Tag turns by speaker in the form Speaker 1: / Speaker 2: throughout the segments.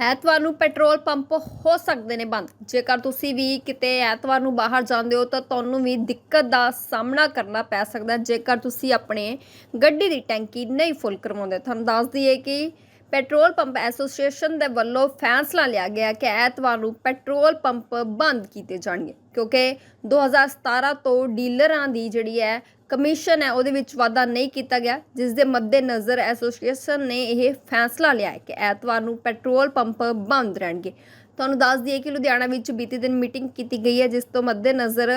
Speaker 1: ਐਤਵਾਰ ਨੂੰ petrol pump ਹੋ ਸਕਦੇ ਨੇ ਬੰਦ। ਜੇਕਰ ਤੁਸੀਂ ਵੀ ਕਿਤੇ ਐਤਵਾਰ ਨੂੰ ਬਾਹਰ ਜਾਂਦੇ ਹੋ, ਤਾਂ ਤੁਹਾਨੂੰ ਵੀ ਦਿੱਕਤ ਦਾ ਸਾਹਮਣਾ ਕਰਨਾ ਪੈ ਸਕਦਾ ਜੇਕਰ ਤੁਸੀਂ ਆਪਣੇ ਗੱਡੀ ਦੀ ਟੈਂਕੀ ਨਹੀਂ ਫੁੱਲ ਕਰਵਾਉਂਦੇ, ਤੁਹਾਨੂੰ ਦੱਸ ਦਈਏ ਕਿ ਪੈਟਰੋਲ ਪੰਪ ਐਸੋਸੀਏਸ਼ਨ ਦੇ ਵੱਲੋਂ ਫੈਸਲਾ ਲਿਆ ਗਿਆ ਕਿ ਐਤਵਾਰ ਨੂੰ ਪੈਟਰੋਲ ਪੰਪ ਬੰਦ ਕੀਤੇ ਜਾਣਗੇ, ਕਿਉਂਕਿ 2017 ਤੋਂ ਡੀਲਰਾਂ ਦੀ ਜਿਹੜੀ ਹੈ ਕਮਿਸ਼ਨ ਹੈ, ਉਹਦੇ ਵਿੱਚ ਵਾਧਾ ਨਹੀਂ ਕੀਤਾ ਗਿਆ, ਜਿਸ ਦੇ ਮੱਦੇਨਜ਼ਰ ਐਸੋਸੀਏਸ਼ਨ ਨੇ ਇਹ ਫੈਸਲਾ ਲਿਆ ਹੈ ਕਿ ਐਤਵਾਰ ਨੂੰ ਪੈਟਰੋਲ ਪੰਪ ਬੰਦ ਰਹਿਣਗੇ। ਤੁਹਾਨੂੰ ਦੱਸ ਦਈਏ ਕਿ ਲੁਧਿਆਣਾ ਵਿੱਚ ਬੀਤੇ ਦਿਨ ਮੀਟਿੰਗ ਕੀਤੀ ਗਈ ਹੈ, ਜਿਸ ਤੋਂ ਮੱਦੇਨਜ਼ਰ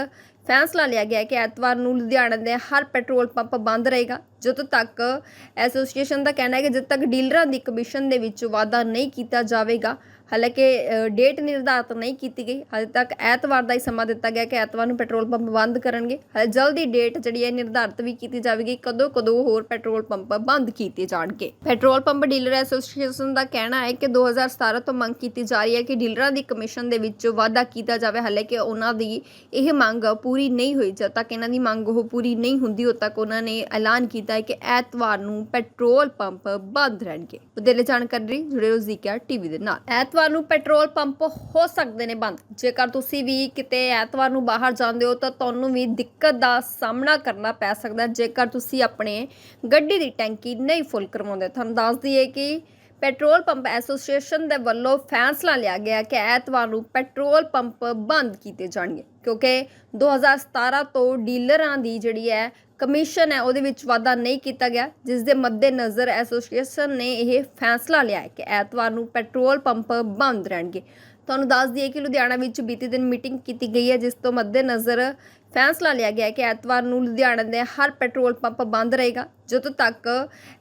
Speaker 1: ਫੈਸਲਾ ਲਿਆ ਗਿਆ ਕਿ ਐਤਵਾਰ ਨੂੰ ਲੁਧਿਆਣਾ ਦੇ ਹਰ ਪੈਟਰੋਲ ਪੰਪ ਬੰਦ ਰਹੇਗਾ। ਜਦੋਂ ਤੱਕ ਐਸੋਸੀਏਸ਼ਨ ਦਾ ਕਹਿਣਾ ਹੈ ਕਿ ਜਦ ਤੱਕ ਡੀਲਰਾਂ ਦੀ ਕਮਿਸ਼ਨ ਦੇ ਵਿੱਚ ਵਾਧਾ ਨਹੀਂ ਕੀਤਾ ਜਾਵੇਗਾ ਹਾਲਾਂਕਿ ਡੇਟ ਨਿਰਧਾਰਤ ਨਹੀਂ ਕੀਤੀ ਗਈ। ਹਾਲੇ ਤੱਕ ਐਤਵਾਰ ਦਾ ਹੀ ਸਮਾਂ ਦਿੱਤਾ ਗਿਆ ਕਿ ਐਤਵਾਰ ਨੂੰ ਪੈਟਰੋਲ ਪੰਪ ਬੰਦ ਕਰਨਗੇ। ਹਾਲੇ ਜਲਦੀ ਡੇਟ ਜਿਹੜੀ ਹੈ ਨਿਰਧਾਰਤ ਵੀ ਕੀਤੀ ਜਾਵੇਗੀ। ਕਦੋਂ ਕਦੋਂ ਹੋਰ ਪੈਟਰੋਲ ਪੰਪ ਬੰਦ ਕੀਤੇ ਜਾਣਗੇ। ਪੈਟਰੋਲ ਪੰਪ ਡੀਲਰ ਐਸੋਸੀਏਸ਼ਨ ਦਾ ਕਹਿਣਾ ਹੈ ਕਿ 2017 ਤੋਂ ਮੰਗ ਕੀਤੀ ਜਾ ਰਹੀ ਹੈ ਕਿ ਡੀਲਰਾਂ ਦੀ ਕਮਿਸ਼ਨ ਦੇ ਵਿੱਚ ਵਾਧਾ ਕੀਤਾ ਜਾਵੇ। ਹਾਲਾਂਕਿ ਉਹਨਾਂ ਦੀ ਇਹ ਮੰਗ ਪੂਰੀ ਨਹੀਂ ਹੋਈ। ਜਦ ਤੱਕ ਇਹਨਾਂ ਦੀ ਮੰਗ ਉਹ ਪੂਰੀ ਨਹੀਂ ਹੁੰਦੀ, ਉਦ ਤੱਕ ਉਹਨਾਂ ਨੇ ਐਲਾਨ ਕੀਤਾ ਹੈ ਕਿ ਐਤਵਾਰ ਨੂੰ ਪੈਟਰੋਲ ਪੰਪ ਬੰਦ ਰਹਿਣਗੇ। ਵਧੇਰੇ ਜਾਣਕਾਰੀ ਲਈ ਜੁੜੇ ਰਹੋ ਜ਼ੀਕਾ ਟੀਵੀ ਦੇ ਨਾਲ। ਐਤਵਾਰ ਨੂੰ ਪੈਟਰੋਲ ਪੰਪ ਹੋ ਸਕਦੇ ਨੇ ਬੰਦ। ਜੇਕਰ ਤੁਸੀਂ ਵੀ ਕਿਤੇ ਐਤਵਾਰ ਨੂੰ ਬਾਹਰ ਜਾਂਦੇ ਹੋ, ਤਾਂ ਤੁਹਾਨੂੰ ਵੀ ਦਿੱਕਤ ਦਾ ਸਾਹਮਣਾ ਕਰਨਾ ਪੈ ਸਕਦਾ ਜੇਕਰ ਤੁਸੀਂ ਆਪਣੇ ਗੱਡੀ ਦੀ ਟੈਂਕੀ ਨਹੀਂ ਫੁੱਲ ਕਰਵਾਉਂਦੇ, ਤੁਹਾਨੂੰ ਦੱਸ ਦਈਏ ਕਿ ਪੈਟਰੋਲ ਪੰਪ ਐਸੋਸੀਏਸ਼ਨ ਦੇ ਵੱਲੋਂ ਫੈਸਲਾ ਲਿਆ ਗਿਆ ਕਿ ਐਤਵਾਰ ਨੂੰ ਪੈਟਰੋਲ ਪੰਪ ਬੰਦ ਕੀਤੇ ਜਾਣਗੇ, ਕਿਉਂਕਿ 2017 ਤੋਂ ਡੀਲਰਾਂ ਦੀ ਜਿਹੜੀ ਹੈ ਕਮਿਸ਼ਨ ਹੈ, ਉਹਦੇ ਵਿੱਚ ਵਾਧਾ ਨਹੀਂ ਕੀਤਾ ਗਿਆ, ਜਿਸ ਦੇ ਮੱਦੇਨਜ਼ਰ ਐਸੋਸੀਏਸ਼ਨ ਨੇ ਇਹ ਫੈਸਲਾ ਲਿਆ ਕਿ ਐਤਵਾਰ ਨੂੰ ਪੈਟਰੋਲ ਪੰਪ ਬੰਦ ਰਹਿਣਗੇ। ਤੁਹਾਨੂੰ ਦੱਸ ਦਈਏ ਕਿ ਲੁਧਿਆਣਾ ਵਿੱਚ ਬੀਤੇ ਦਿਨ ਮੀਟਿੰਗ ਕੀਤੀ ਗਈ ਹੈ, ਜਿਸ ਤੋਂ ਮੱਦੇਨਜ਼ਰ ਫੈਸਲਾ ਲਿਆ ਗਿਆ ਕਿ ਐਤਵਾਰ ਨੂੰ ਲੁਧਿਆਣਾ ਦੇ ਹਰ ਪੈਟਰੋਲ ਪੰਪ ਬੰਦ ਰਹੇਗਾ। ਜਦੋਂ ਤੱਕ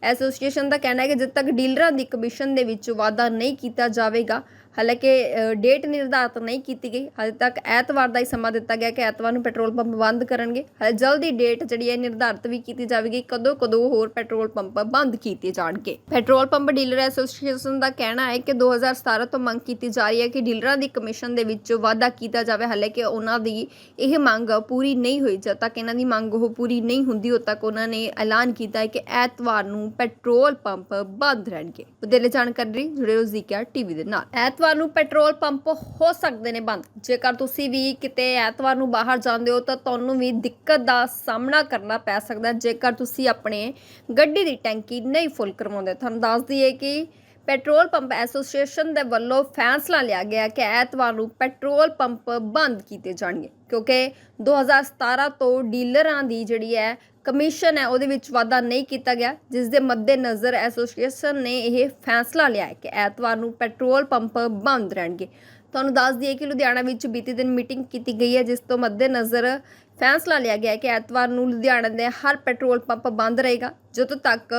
Speaker 1: ਐਸੋਸੀਏਸ਼ਨ ਦਾ ਕਹਿਣਾ ਹੈ ਕਿ ਜਦ ਤੱਕ ਡੀਲਰਾਂ ਦੀ ਕਮਿਸ਼ਨ ਦੇ ਵਿੱਚ ਵਾਧਾ ਨਹੀਂ ਕੀਤਾ ਜਾਵੇਗਾ ਹਾਲਾਂਕਿ ਡੇਟ ਨਿਰਧਾਰਤ ਨਹੀਂ ਕੀਤੀ ਗਈ। ਹਾਲੇ ਤੱਕ ਐਤਵਾਰ ਦਾ ਹੀ ਸਮਾਂ ਦਿੱਤਾ ਗਿਆ ਕਿ ਐਤਵਾਰ ਨੂੰ ਪੈਟਰੋਲ ਪੰਪ ਬੰਦ ਕਰਨਗੇ। ਹਾਲੇ ਜਲਦੀ ਡੇਟ ਜਿਹੜੀ ਹੈ ਨਿਰਧਾਰਤ ਵੀ ਕੀਤੀ ਜਾਵੇਗੀ। ਕਦੋਂ ਕਦੋਂ ਹੋਰ ਪੈਟਰੋਲ ਪੰਪ ਬੰਦ ਕੀਤੇ ਜਾਣਗੇ। ਪੈਟਰੋਲ ਪੰਪ ਡੀਲਰ ਐਸੋਸੀਏਸ਼ਨ ਦਾ ਕਹਿਣਾ ਹੈ ਕਿ 2017 ਤੋਂ ਮੰਗ ਕੀਤੀ ਜਾ ਰਹੀ ਹੈ ਕਿ ਡੀਲਰਾਂ ਦੀ ਕਮਿਸ਼ਨ ਦੇ ਵਿੱਚ ਵਾਧਾ ਕੀਤਾ ਜਾਵੇ। ਹਾਲਾਂਕਿ, ਉਹਨਾਂ ਦੀ ਇਹ ਮੰਗ ਪੂਰੀ ਨਹੀਂ ਹੋਈ। ਜਦ ਤੱਕ ਇਹਨਾਂ ਦੀ ਮੰਗ ਉਹ ਪੂਰੀ ਨਹੀਂ ਹੁੰਦੀ, ਉਦ ਤੱਕ ਉਹਨਾਂ ਨੇ ਐਲਾਨ ਕੀਤਾ ਹੈ ਕਿ ਐਤਵਾਰ ਨੂੰ ਪੈਟਰੋਲ ਪੰਪ ਬੰਦ ਰਹਿਣਗੇ। ਵਧੇਰੇ ਜਾਣਕਾਰੀ ਲਈ ਜੁੜੇ ਰਹੋ ਜ਼ੀਕਾ ਟੀਵੀ ਦੇ ਨਾਲ। ਐਤਵਾਰ ਨੂੰ ਪੈਟਰੋਲ ਪੰਪ ਹੋ ਸਕਦੇ ਨੇ ਬੰਦ। ਜੇਕਰ ਤੁਸੀਂ ਵੀ ਕਿਤੇ ਐਤਵਾਰ ਨੂੰ ਬਾਹਰ ਜਾਂਦੇ ਹੋ, ਤਾਂ ਤੁਹਾਨੂੰ ਵੀ ਦਿੱਕਤ ਦਾ ਸਾਹਮਣਾ ਕਰਨਾ ਪੈ ਸਕਦਾ ਜੇਕਰ ਤੁਸੀਂ ਆਪਣੇ ਗੱਡੀ ਦੀ ਟੈਂਕੀ ਨਹੀਂ ਫੁੱਲ ਕਰਵਾਉਂਦੇ, ਤੁਹਾਨੂੰ ਦੱਸ ਦਈਏ ਕਿ ਪੈਟਰੋਲ ਪੰਪ ਐਸੋਸੀਏਸ਼ਨ ਦੇ ਵੱਲੋਂ ਫੈਸਲਾ ਲਿਆ ਗਿਆ ਕਿ ਐਤਵਾਰ ਨੂੰ ਪੈਟਰੋਲ ਪੰਪ ਬੰਦ ਕੀਤੇ ਜਾਣਗੇ, ਕਿਉਂਕਿ 2017 ਤੋਂ ਡੀਲਰਾਂ ਦੀ ਜਿਹੜੀ ਹੈ ਕਮਿਸ਼ਨ ਹੈ, ਉਹਦੇ ਵਿੱਚ ਵਾਧਾ ਨਹੀਂ ਕੀਤਾ ਗਿਆ, ਜਿਸ ਦੇ ਮੱਦੇਨਜ਼ਰ ਐਸੋਸੀਏਸ਼ਨ ਨੇ ਇਹ ਫੈਸਲਾ ਲਿਆ ਹੈ ਕਿ ਐਤਵਾਰ ਨੂੰ ਪੈਟਰੋਲ ਪੰਪ ਬੰਦ ਰਹਿਣਗੇ। ਤੁਹਾਨੂੰ ਦੱਸ ਦਈਏ ਕਿ ਲੁਧਿਆਣਾ ਵਿੱਚ ਬੀਤੇ ਦਿਨ ਮੀਟਿੰਗ ਕੀਤੀ ਗਈ ਹੈ, ਜਿਸ ਤੋਂ ਮੱਦੇਨਜ਼ਰ ਫੈਸਲਾ ਲਿਆ ਗਿਆ ਹੈ ਕਿ ਐਤਵਾਰ ਨੂੰ ਲੁਧਿਆਣਾ ਦੇ ਹਰ ਪੈਟਰੋਲ ਪੰਪ ਬੰਦ ਰਹੇਗਾ। ਜਦੋਂ ਤੱਕ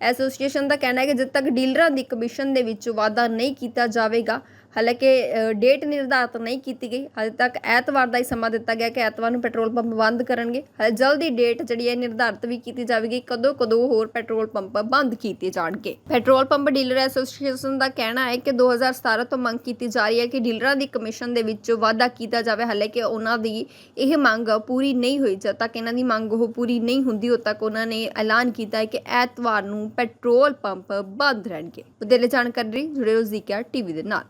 Speaker 1: ਐਸੋਸੀਏਸ਼ਨ ਦਾ ਕਹਿਣਾ ਹੈ ਕਿ ਜਦ ਤੱਕ ਡੀਲਰਾਂ ਦੀ ਕਮਿਸ਼ਨ ਦੇ ਵਿੱਚ ਵਾਧਾ ਨਹੀਂ ਕੀਤਾ ਜਾਵੇਗਾ ਹਾਲਾਂਕਿ ਡੇਟ ਨਿਰਧਾਰਤ ਨਹੀਂ ਕੀਤੀ ਗਈ। ਹਾਲੇ ਤੱਕ ਐਤਵਾਰ ਦਾ ਹੀ ਸਮਾਂ ਦਿੱਤਾ ਗਿਆ ਕਿ ਐਤਵਾਰ ਨੂੰ ਪੈਟਰੋਲ ਪੰਪ ਬੰਦ ਕਰਨਗੇ। ਹਾਲੇ ਜਲਦੀ ਡੇਟ ਜਿਹੜੀ ਹੈ, ਨਿਰਧਾਰਤ ਵੀ ਕੀਤੀ ਜਾਵੇਗੀ। ਕਦੋਂ ਕਦੋਂ ਹੋਰ ਪੈਟਰੋਲ ਪੰਪ ਬੰਦ ਕੀਤੇ ਜਾਣਗੇ। ਪੈਟਰੋਲ ਪੰਪ ਡੀਲਰ ਐਸੋਸੀਏਸ਼ਨ ਦਾ ਕਹਿਣਾ ਹੈ ਕਿ 2017 ਤੋਂ ਮੰਗ ਕੀਤੀ ਜਾ ਰਹੀ ਹੈ ਕਿ ਡੀਲਰਾਂ ਦੀ ਕਮਿਸ਼ਨ ਦੇ ਵਿੱਚ ਵਾਧਾ ਕੀਤਾ ਜਾਵੇ। ਹਾਲਾਂਕਿ, ਉਹਨਾਂ ਦੀ ਇਹ ਮੰਗ ਪੂਰੀ ਨਹੀਂ ਹੋਈ। ਜਦ ਤੱਕ ਇਹਨਾਂ ਦੀ ਮੰਗ ਉਹ ਪੂਰੀ ਨਹੀਂ ਹੁੰਦੀ, ਉਦ ਤੱਕ ਉਹਨਾਂ ਨੇ ਐਲਾਨ ਕੀਤਾ ਹੈ ਕਿ ਐਤਵਾਰ ਨੂੰ ਪੈਟਰੋਲ ਪੰਪ ਬੰਦ ਰਹਿਣਗੇ। ਵਧੇਰੇ ਜਾਣਕਾਰੀ ਲਈ ਜੁੜੇ ਰਹੋ ਜ਼ੀਕਾ ਟੀਵੀ ਦੇ ਨਾਲ।